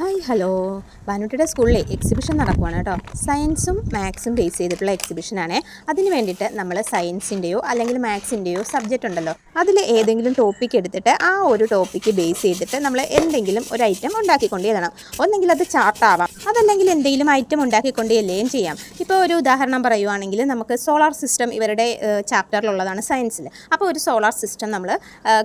Hi. Hello. ബാനുട്ടിയുടെ സ്കൂളിലെ exhibition നടക്കുവാണ് കേട്ടോ. സയൻസും മാത്സും ബേസ് ചെയ്തിട്ടുള്ള എക്സിബിഷനാണ് അതിന് വേണ്ടിയിട്ട് നമ്മൾ സയൻസിന്റെയോ അല്ലെങ്കിൽ മാത്സിന്റെയോ സബ്ജക്റ്റ് ഉണ്ടല്ലോ. അതിൽ ഏതെങ്കിലും ടോപ്പിക് എടുത്തിട്ട് ആ ഒരു ടോപ്പിക്ക് ബേസ് ചെയ്തിട്ട് നമ്മൾ എന്തെങ്കിലും ഒരു ഐറ്റം ഉണ്ടാക്കിക്കൊണ്ട് എഴുതണം ഒന്നെങ്കിൽ അത് ചാർട്ടാവാം അതല്ലെങ്കിൽ എന്തെങ്കിലും ഐറ്റം ഉണ്ടാക്കിക്കൊണ്ട് എല്ലാം ചെയ്യാം. ഇപ്പോൾ ഒരു ഉദാഹരണം പറയുവാണെങ്കിൽ നമുക്ക് സോളാർ സിസ്റ്റം ഇവരുടെ ചാപ്റ്ററിലുള്ളതാണ് സയൻസിൽ അപ്പോൾ ഒരു സോളാർ സിസ്റ്റം നമ്മൾ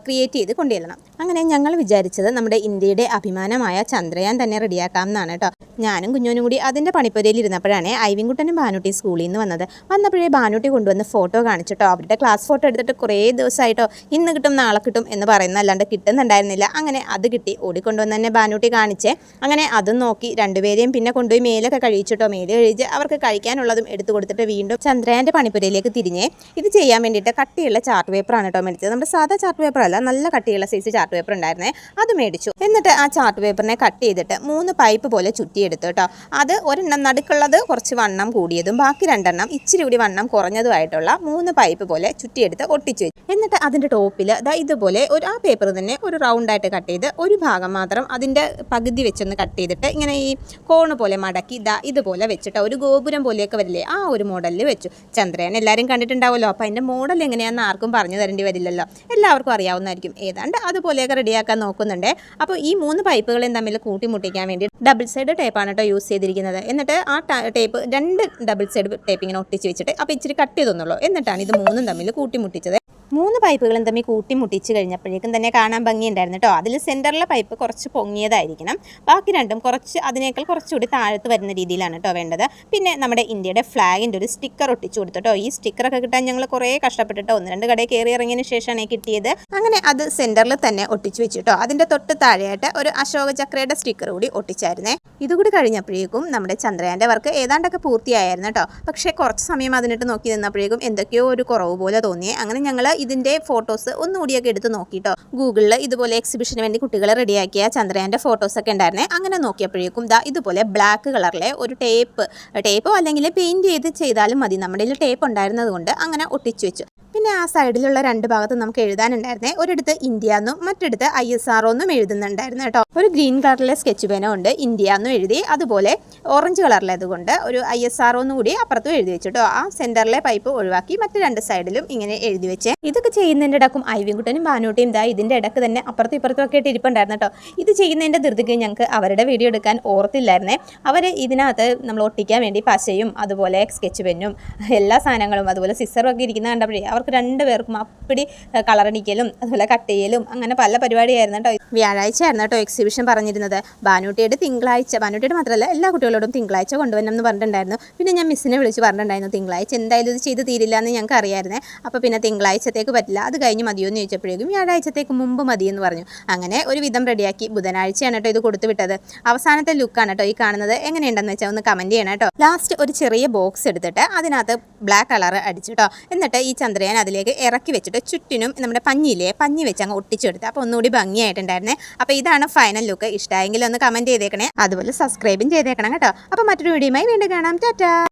ക്രിയേറ്റ് ചെയ്ത് കൊണ്ടുവരണം അങ്ങനെ ഞങ്ങൾ വിചാരിച്ചത് നമ്മുടെ ഇന്ത്യയുടെ അഭിമാനമായ ചന്ദ്രയാൻ തന്നെ റെഡിയാക്കാം എന്നാണ് കേട്ടോ. ഞാനും കുഞ്ഞോനും കൂടി അതിന്റെ പണിപ്പുരയിൽ ഇരുന്നപ്പോഴാണ് ഐവിൻകുട്ടനും ഭാനുട്ടി സ്കൂളിൽ നിന്ന് വന്നത്. വന്നപ്പോഴേ ബാനുട്ടി കൊണ്ടുവന്ന് ഫോട്ടോ കാണിച്ചിട്ടോ അവരുടെ ക്ലാസ് ഫോട്ടോ എടുത്തിട്ട് കുറേ ദിവസമായിട്ടോ ഇന്ന് കിട്ടും നാളെ കിട്ടും എന്ന് പറയുന്ന അല്ലാണ്ട് കിട്ടുന്നുണ്ടായിരുന്നില്ല. അങ്ങനെ അത് കിട്ടി. ഓടിക്കൊണ്ടുവന്ന് തന്നെ ബാനുട്ടി കാണിച്ചേ അങ്ങനെ അതും നോക്കി. രണ്ടുപേരെയും പിന്നെ കൊണ്ടുപോയി മേലൊക്കെ കഴിച്ചിട്ടോ മേൽ കഴിച്ച് അവർക്ക് കഴിക്കാനുള്ളതും എടുത്തു കൊടുത്തിട്ട് വീണ്ടും ചന്ദ്രയാന്റെ പണിപ്പുരയിലേക്ക് തിരിഞ്ഞേ ഇത് ചെയ്യാൻ വേണ്ടിയിട്ട് കട്ടിയുള്ള ചാർട്ട് പേപ്പറാണ് കേട്ടോ മേടിച്ചത്. നമ്മുടെ സാധാ ചാർട്ട് പേപ്പർ അല്ല നല്ല കട്ടിയുള്ള സൈസ് ചാർട്ട് പേപ്പർ ഉണ്ടായിരുന്നേ. അത് മേടിച്ചു. എന്നിട്ട് ആ ചാർട്ട് പേപ്പറിനെ കട്ട് ചെയ്തിട്ട് മൂന്ന് പൈപ്പ് പോലെ ചുറ്റിയെടുത്തു കേട്ടോ. അത് ഒരെണ്ണം നടുക്കുള്ളത് കുറച്ച് വണ്ണം കൂടിയതും ബാക്കി രണ്ടെണ്ണം ഇച്ചിരി കൂടി വണ്ണം കുറഞ്ഞതുമായിട്ടുള്ള മൂന്ന് പൈപ്പ് പോലെ ചുറ്റിയെടുത്ത് ഒട്ടിച്ചു എന്നിട്ട് അതിന്റെ ടോപ്പിൽ ദാ ഇതുപോലെ ഒരു ആ പേപ്പർ തന്നെ ഒരു റൗണ്ടായിട്ട് കട്ട് ചെയ്ത് ഒരു ഭാഗം മാത്രം അതിന്റെ പകുതി വെച്ചൊന്ന് കട്ട് ചെയ്തിട്ട് ഇങ്ങനെ ഈ കോണ് പോലെ മടക്കി ദാ ഇതുപോലെ വെച്ചിട്ട് ഒരു ഗോപുരം പോലെയൊക്കെ വരില്ലേ ആ ഒരു മോഡലിൽ വെച്ചു. ചന്ദ്രയാൻ എല്ലാവരും കണ്ടിട്ടുണ്ടാവുമല്ലോ അപ്പോൾ അതിന്റെ മോഡൽ എങ്ങനെയാണെന്ന് ആർക്കും പറഞ്ഞു തരേണ്ടി വരില്ലല്ലോ. എല്ലാവർക്കും അറിയാവുന്നതായിരിക്കും ഏതാണ്ട് അതുപോലെയൊക്കെ റെഡിയാക്കാൻ നോക്കുന്നുണ്ട്. അപ്പോൾ ഈ മൂന്ന് പൈപ്പുകളെയും തമ്മിൽ കൂട്ടിമുട്ടിക്കാൻ വേണ്ടി ഡബിൾ സൈഡ് ടേപ്പാണ് കേട്ടോ യൂസ് ചെയ്തിരിക്കുന്നത്. എന്നിട്ട് ആ ടേപ്പ് രണ്ട് ഡബിൾ സൈഡ് ടേപ്പ് ഇങ്ങനെ ഒട്ടിച്ച് വെച്ചിട്ട് അപ്പോൾ ഇച്ചിരി കട്ട് ചെയ്തൊന്നുള്ളൂ. എന്നിട്ടാണ് ഇത് മൂന്നും തമ്മിൽ കൂട്ടിമുട്ടിച്ചത്. മൂന്ന് പൈപ്പുകളും തമ്മിൽ കൂട്ടിമുട്ടിച്ച് കഴിഞ്ഞപ്പോഴേക്കും തന്നെ കാണാൻ ഭംഗിയുണ്ടായിരുന്നു കേട്ടോ. അതിൽ സെന്ററിലെ പൈപ്പ് കുറച്ച് പൊങ്ങിയതായിരിക്കണം. ബാക്കി രണ്ടും കുറച്ച് അതിനേക്കാൾ കുറച്ചുകൂടി താഴത്ത് വരുന്ന രീതിയിലാണ് കേട്ടോ വേണ്ടത്. പിന്നെ നമ്മുടെ ഇന്ത്യയുടെ ഫ്ലാഗിന്റെ ഒരു സ്റ്റിക്കർ ഒട്ടിച്ചു കൊടുത്തു ഈ സ്റ്റിക്കറൊക്കെ കിട്ടാൻ ഞങ്ങൾ കുറേ കഷ്ടപ്പെട്ടിട്ടോ ഒന്ന് രണ്ട് കടയിൽ കയറി ഇറങ്ങിയതിന് ശേഷമാണ് കിട്ടിയത്. അങ്ങനെ അത് സെന്ററിൽ തന്നെ ഒട്ടിച്ചു വെച്ചു കേട്ടോ. അതിന്റെ തൊട്ട് താഴെയായിട്ട് ഒരു അശോക ചക്രയുടെ സ്റ്റിക്കർ കൂടി ഒട്ടിച്ചായിരുന്നേ. ഇതുകൂടി കഴിഞ്ഞപ്പോഴേക്കും നമ്മുടെ ചന്ദ്രയാന്റെ വർക്ക് ഏതാണ്ടൊക്കെ പൂർത്തിയായിരുന്നു കേട്ടോ. പക്ഷേ കുറച്ച് സമയം അതിനിട്ട് നോക്കി നിന്നപ്പോഴേക്കും എന്തൊക്കെയോ ഒരു കുറവ് പോലെ തോന്നിയേ. അങ്ങനെ ഞങ്ങൾ ഇതിന്റെ ഫോട്ടോസ് ഒന്നുകൂടിയൊക്കെ എടുത്ത് നോക്കിയിട്ടോ ഗൂഗിളിൽ ഇതുപോലെ എക്സിബിഷന് വേണ്ടി കുട്ടികളെ റെഡിയാക്കിയ ചന്ദ്രയാന്റെ ഫോട്ടോസൊക്കെ ഉണ്ടായിരുന്നേ. അങ്ങനെ നോക്കിയപ്പോഴേക്കും ദാ ഇതുപോലെ ബ്ലാക്ക് കളറിലെ ഒരു ടേപ്പ് ടേപ്പോ അല്ലെങ്കിൽ പെയിന്റ് ചെയ്ത് ചെയ്താലും മതി. നമ്മുടെ ടേപ്പ് ഉണ്ടായിരുന്നത് കൊണ്ട് അങ്ങനെ ഒട്ടിച്ചു വെച്ചു. പിന്നെ ആ സൈഡിലുള്ള രണ്ട് ഭാഗത്തും നമുക്ക് എഴുതാനുണ്ടായിരുന്നേ ഒരിടത്ത് ഇന്ത്യ എന്നും മറ്റെടുത്ത് ഐ എസ് ആർ എന്നും എഴുതുന്നുണ്ടായിരുന്നു കേട്ടോ. ഒരു ഗ്രീൻ കളറിലെ സ്കെച്ച് പേനോ ഉണ്ട് ഇന്ത്യ എന്നും എഴുതി അതുപോലെ ഓറഞ്ച് കളറിലേത് കൊണ്ട് ഒരു ഐ എസ് ആർ ഒന്നും കൂടി അപ്പുറത്തും എഴുതി വെച്ചിട്ടോ. ആ സെന്ററിലെ പൈപ്പ് ഒഴിവാക്കി മറ്റു രണ്ട് സൈഡിലും ഇങ്ങനെ എഴുതി വെച്ചേ. ഇതൊക്കെ ചെയ്യുന്നതിന്റെ ഇടക്കും ഐവിൻകുട്ടനും ബാനൂട്ടിയും ദാ ഇതിന്റെ ഇടയ്ക്ക് തന്നെ അപ്പുറത്തും ഇപ്പുറത്തും ഒക്കെ ആയിട്ട് ഇരിപ്പുണ്ടായിരുന്നു കേട്ടോ. ഇത് ചെയ്യുന്നതിന്റെ ധൃതിക്ക് ഞങ്ങൾക്ക് അവരുടെ വീഡിയോ എടുക്കാൻ ഓർത്തില്ലായിരുന്നേ. അവർ ഇതിനകത്ത് നമ്മൾ ഒട്ടിക്കാൻ വേണ്ടി പശയും അതുപോലെ സ്കെച്ച് പെന്നും എല്ലാ സാധനങ്ങളും അതുപോലെ സിസറും ഒക്കെ ഇരിക്കുന്ന കണ്ടപ്പോഴേ അവർക്ക് രണ്ടുപേർക്കും അപ്പടി കളറടിക്കലും അതുപോലെ കട്ട് ചെയ്യലും അങ്ങനെ പല പരിപാടിയായിരുന്നു കേട്ടോ. വ്യാഴാഴ്ച ആയിരുന്നു കേട്ടോ എക്സിബിഷൻ പറഞ്ഞിരുന്നത്. ബാനുട്ടിയുടെ തിങ്കളാഴ്ച ബാനുട്ടിയുടെ മാത്രമല്ല എല്ലാ കുട്ടികളോടും തിങ്കളാഴ്ച കൊണ്ടുവരണം എന്ന് പറഞ്ഞിട്ടുണ്ടായിരുന്നു. പിന്നെ ഞാൻ മിസ്സിനെ വിളിച്ച് പറഞ്ഞിട്ടുണ്ടായിരുന്നു തിങ്കളാഴ്ച എന്തായാലും ഇത് ചെയ്ത് തീരില്ല എന്ന് ഞങ്ങൾക്ക് അറിയായിരുന്നേ അപ്പോൾ പിന്നെ തിങ്കളാഴ്ചത്തേക്ക് പറ്റില്ല അത് കഴിഞ്ഞ് മതിയോ എന്ന് ചോദിച്ചപ്പോഴേക്കും വ്യാഴാഴ്ചത്തേക്ക് മുമ്പ് മതിയെന്ന് പറഞ്ഞു. അങ്ങനെ ഒരു വിധം റെഡിയാക്കി ബുധനാഴ്ചയാണ് കേട്ടോ ഇത് കൊടുത്തു വിട്ടത്. അവസാനത്തെ ലുക്കാണ് കേട്ടോ ഈ കാണുന്നത്. എങ്ങനെയുണ്ടെന്ന് വെച്ചാൽ ഒന്ന് കമന്റ് ചെയ്യണം കേട്ടോ. ലാസ്റ്റ് ഒരു ചെറിയ ബോക്സ് എടുത്തിട്ട് അതിനകത്ത് ബ്ലാക്ക് കളർ അടിച്ചു കേട്ടോ. എന്നിട്ട് ഈ ചന്ദ്രയാൻ അതിലേക്ക് ഇറക്കി വെച്ചിട്ട് ചുറ്റിനും നമ്മുടെ പഞ്ഞിയിലേ പഞ്ഞി വെച്ച് അങ്ങ് ഒട്ടിച്ചെടുത്ത്. അപ്പോൾ ഒന്നുകൂടി ഭംഗിയായിട്ടുണ്ടായിരുന്നേ. അപ്പോൾ ഇതാണ് ഫൈനൽ ലുക്ക് ഇഷ്ടമായെങ്കിൽ ഒന്ന് കമന്റ് ചെയ്തേക്കണേ. അതുപോലെ സബ്സ്ക്രൈബും ചെയ്തേക്കണം കേട്ടോ. അപ്പോൾ മറ്റൊരു വീഡിയോയുമായി വീണ്ടും കാണാം. ടാറ്റാ.